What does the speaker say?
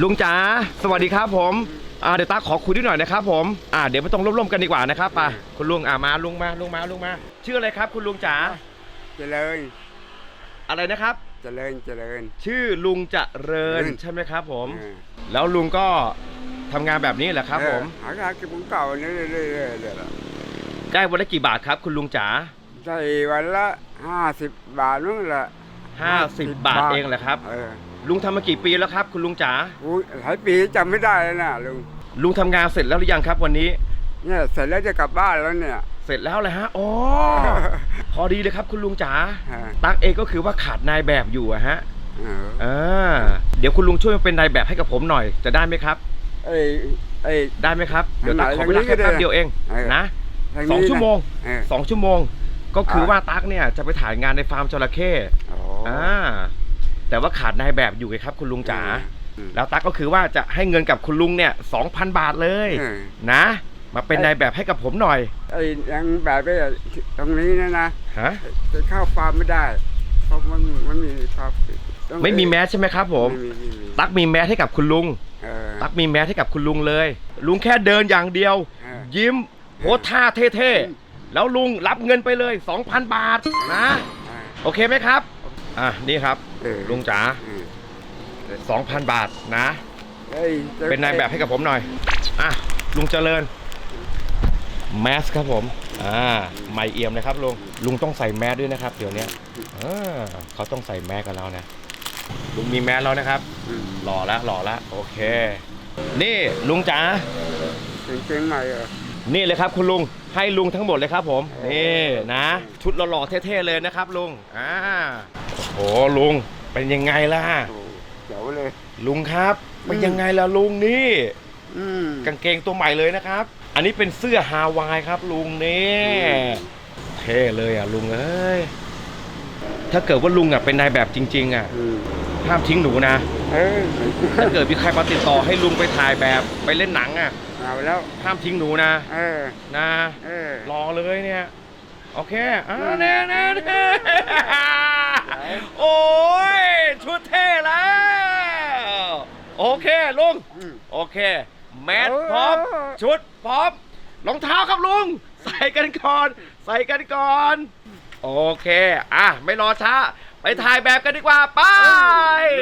ลุงจ๋าสวัสดีครับผมอ่าเดี๋ยวตาขอคุยด้วยหน่อยนะครับผมอ่าเดี๋ยวไปตรงร่มๆกันดีกว่านะครับไปคุณลุงอ่ามาลุงมาลุงมาลุงมาชื่ออะไรครับ คุณลุงจ๋าเจริญอะไรนะครับ เจริญเจริญ ชื่อลุงเจริญอืมใช่ไหมครับ ผมเออแล้วลุงก็ทำงานแบบนี้แหละครับ ผมเออหาการกินของเก่าเรื่อยๆเรื่อยๆเรื่อยได้วันละกี่บาทครับ คุณลุงจ๋าๆได้วันละห้าสิบบาทนู่นแหละห้าสิบบาทเองแหละครับเออ ลุงทำมากี่ปีแล้วครับ คุณลุงจ๋าอุ้ยหลายปีจำไม่ได้แล้วนะลุงลุงทำงานเสร็จแล้วหรือยังครับ วันนี้ เนี่ยเสร็จแล้วจะกลับบ้านแล้วเนี่ย เสร็จแล้วเลยฮะอ๋อ พอดีเลยครับ คุณลุงจ๋าฮะ ตั๊กเองก็คือว่าขาดนายแบบอยู่อะฮะเอออ่าเดี๋ยวคุณลุงช่วยมาเป็นนายแบบให้กับผมหน่อย จะได้ไหมครับ ไอ้ไอ้ ได้ไหมครับ เดี๋ยวตั๊กขอทางเวไหนลาแค่ทางนี้ก็ได้แป๊บเดียวเองเออ นะทาสองนี้นะชั่วโมงเออ สองชั่วโมง ก็คืออ่าว่าตั๊กเนี่ยจะไปถ่ายงานในฟาร์มจระเข้อ๋ออ่า แต่ว่าขาดนายแบบอยู่ไงครับ คุณลุงจ๋าอืมแล้วตั๊กก็คือว่าจะให้เงินกับคุณลุงเนี่ยสองพันบาทเลยเออนะ มาเป็นนายแบบให้กับผมหน่อยไอ้ยังแบบไอ้ตรงนี้นะนะฮะจะเข้าฟาร์มไม่ได้เพราะมันมันมีครับต้องไม่มีแมสใช่ไหมครับ ผมไมีไม่มีตั๊กมีแมสให้กับคุณลุงเออตั๊กมีแมสให้กับคุณลุงเลย ลุงแค่เดินอย่างเดียวเออยิ้มโพสท่าเท่อืมๆแล้วลุงรับเงินไปเลย 2,000 บาทนะอ่าโอเคไหมครับ อะนี่ครับ เออลุงจ๋าเออ2,000บาทนะ อ้ยจะเป็นนายแบบให้กับผมหน่อย อะ ลุงเจริญ แมสครับผม อ่า ไม่เอี่ยมเลยครับลุง ลุงต้องใส่แมสด้วยนะครับ เดี๋ยวนี้เออเขาต้องใส่แมสกันแล้วนะ ลุงมีแมสแล้วนะครับ อืมหล่อละหล่อละโอเค นี่ลุงจ๋า เป็นเชียงใหม่เหรอ นี่เลยครับคุณลุง ให้ลุงทั้งหมดเลยครับผม นี่นะ ชุดหล่อๆเท่ๆเลยนะครับลุง อ่า โอ้โหลุงเป็นยังไงล่ะโอ้เจ๋วเลย ลุงครับอืมเป็นยังไงล่ะลุงนี่อืมกางเกงตัวใหม่เลยนะครับ อันนี้เป็นเสื้อฮาวายครับ ลุงนี่อืมเท่เลยอะลุงเอ้ยถ้าเกิดว่าลุงอะเป็นนายแบบจริง ๆ อะอืมห้ามทิ้งหนูนะเออถ้าเกิดมีใครมาติดต่อให้ลุงไปถ่ายแบบไปเล่นหนังอะเอาแล้ว ห้ามทิ้งหนูนะเออ นะ เออ รอเลยเนี่ย โอเคอ่าอืมแน่แน่แน่ โอ้ย ชุดเท่แล้ว โอเคลุงอืมโอเค แมสเออพร้อม ชุดพร้อม รองเท้าครับลุง ใส่กันก่อน ใส่กันก่อน โอเค อะ ไม่รอช้า ไปถ่ายแบบกันดีกว่า ไปลุย